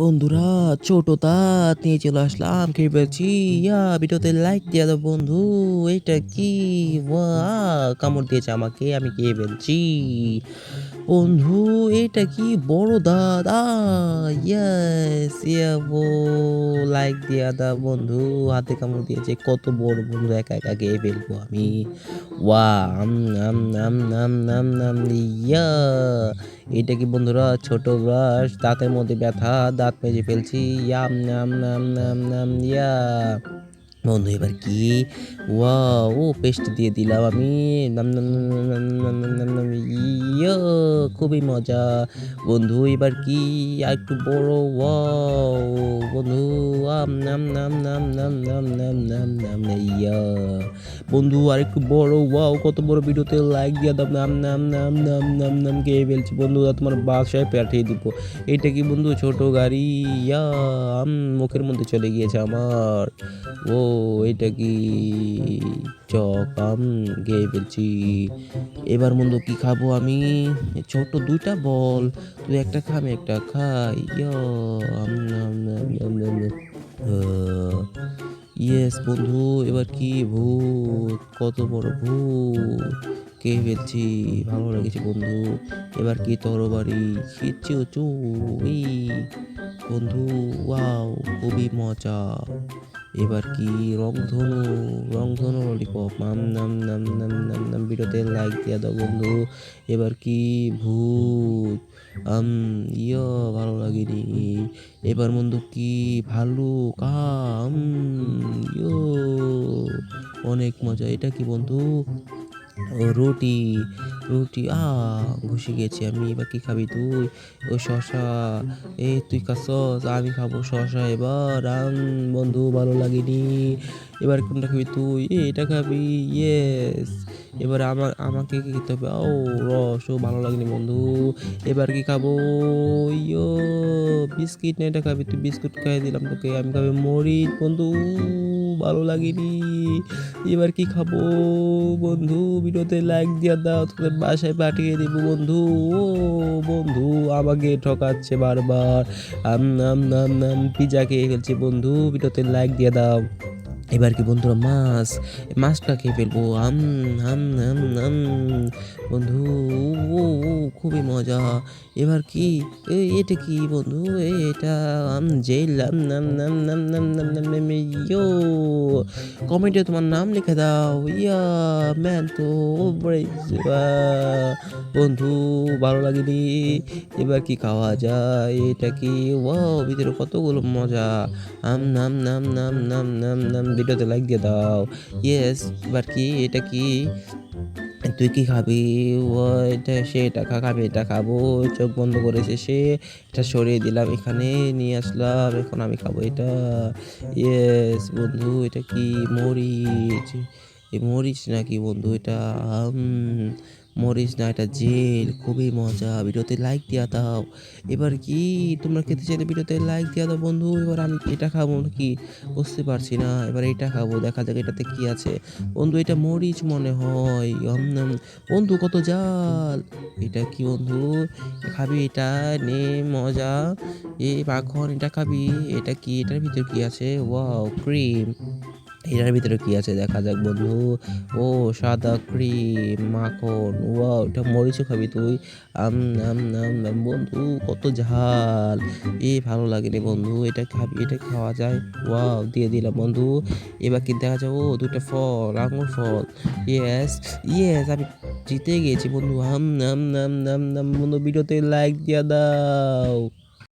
বন্ধুরা, ছোট তাঁত নিয়ে চলে আসলাম, খেয়ে পেয়েছি ইয়া, ভিডিওতে লাইক দিয়ে দাও বন্ধু, এটা কি? কামড় দিয়েছে আমাকে, আমি খেয়ে ফেলছি। বন্ধু এটা কি বড় দাদা ইয়াস ইয়াবো লাইক দিয়া দা বন্ধু হাতে কামড় দিয়েছে কত বড় বন্ধু একা একা গেয়ে ফেলব আমি ওয়া আম নাম নাম নাম নাম নাম ইয়া এটা কি বন্ধুরা ছোট ব্রাশ দাঁতের মধ্যে ব্যথা দাঁত মেজে ফেলছি ইয়াম নাম নাম নাম নাম ইয়া বন্ধু এবার কি ওয়া ও পেস্ট দিয়ে দিলাম আমি নাম নাম নাম নাম নাম নাম ইয়া খুবই মজা বন্ধু এবার কি একটু বড় ওয়াও বন্ধু আম নাম নাম নাম নাম নাম নাম নাম নাম ইয়া বন্ধু আর একটু বড় ওয়াও কত বড় ভিডিওতে লাইক দিয়ে দাও নাম নাম নাম নাম নাম নাম কে ফেলছি বন্ধু তোমার বাসায় পাঠিয়ে দিব এটা কি বন্ধু ছোট গাড়ি ইয়া আম মুখের মধ্যে চলে গিয়েছে আমার ও এটা কি চক আম গেয়ে ফেলছি এবার বন্ধু কি খাব আমি? ছোট দুইটা বল, তুই একটা খা, আমি একটা খাই। ইয়া ইয়েস বন্ধু, এবার কি ভূত? কত বড় ভূত? কে ফেলছি ভালো লেগেছে বন্ধু। এবার কি তরবারি? খিচ্ছি চু। বন্ধু, ওয়াও, খুবই মজা। এবার কি রংধনু রংধনু ললিপপ নাম নাম নাম নাম নাম নাম, ভিডিওতে লাইক দিয়ে দাও বন্ধু। এবার কি ভূত, আম, ইয়, ভালো লাগেনি। এবার বন্ধু কি ভালো কাম ইয়, অনেক মজা। এটা কি বন্ধু? ও রুটি রুটি, আ, ঘুষে গেছি আমি, এবার কি খাবি তুই? ও শশা, এ, তুই খাসস আমি খাব শশা এবার, আম, বন্ধু, ভালো লাগেনি। এবার কোনটা খাবি তুই? এ, এটা খাবি ইয়েস এবার আমার, আমাকে কি খেতে হবে? ও, রস, ও, ভালো লাগেনি বন্ধু। এবার কি খাব? ইয়ো, বিস্কিট না, এটা খাবি তুই? বিস্কুট খাইয়ে দিলাম তোকে, আমি খাবি মরিচ, বন্ধু, ভালো লাগেনি। এবার কি খাব? বন্ধু, ভিডিওতে লাইক দিয়ে দাও তোদের বাসায় পাঠিয়ে দিব, বন্ধু। ও বন্ধু, আমাকে ঠকাচ্ছে বারবার। আম নাম নাম নাম পিজা খেয়ে ফেলছে, বন্ধু। ভিডিওতে লাইক দিয়ে দাও। এবার কি, বন্ধুরা, মাছ, মাছটা খেয়ে ফেলব। আম নাম নাম নাম বন্ধু খুবই মজা এবার কি এটা কি বন্ধু এটা নাম নাম নাম নাম নাম নাম ইয়ো কমেন্টে তোমার নাম লিখে দাও ইয়া ম্যান তো বন্ধু ভালো লাগেনি এবার কি খাওয়া যায় এটা কি ওয়াও ভিতরে কতগুলো মজা আম নাম নাম নাম নাম নাম নাম ভিডিওতে দিয়ে দাও ইয়েস এবার কি এটা কি তুই কি খাবি? এটা সে এটা খা খাবে, এটা খাব। চোখ বন্ধ করেছে সে এটা সরিয়ে দিলাম এখানে, নিয়ে আসলাম, এখন আমি খাব এটা। ইয়েস বন্ধু, এটা কি মরিচ? এই মরিচ নাকি বন্ধু? এটা মরিচ না, এটা জেল, খুবই মজা। ভিডিওতে লাইক দেওয়া দাও। এবার কি, তোমরা খেতে চাইলে ভিডিওতে লাইক দেওয়া দাও বন্ধু। এবার আমি এটা খাব নাকি? বুঝতে পারছি না। এবার এটা খাব, দেখা যাক এটাতে কি আছে। বন্ধু, এটা মরিচ মনে হয়। বন্ধু, কত জাল? এটা কি বন্ধু? খাবি এটা, নে, মজা। এ, মাখন, এটা খাবি। এটা কি? এটার ভিতরে কি আছে? ওয়াও ক্রিম এটার ভিতরে কি আছে? দেখা যাক বন্ধু। ও, সাদা ক্রিম, মাখন। ওয়াও, এটা মরিচও খাবি তুই। আম নাম নাম বন্ধু, কত ঝাল। এ, ভালো লাগেনি বন্ধু। এটা খাবি, এটা খাওয়া যায়। ওয়াও, দিয়ে দিলাম বন্ধু। এবার কি দেখা যাব দুটো ফল, আঙুর ফল। ইয়েস ইয়েস, আমি জিতে গেছি বন্ধু। আম নাম নাম নাম নাম বন্ধু, ভিডিওতে লাইক দিয়ে দাও।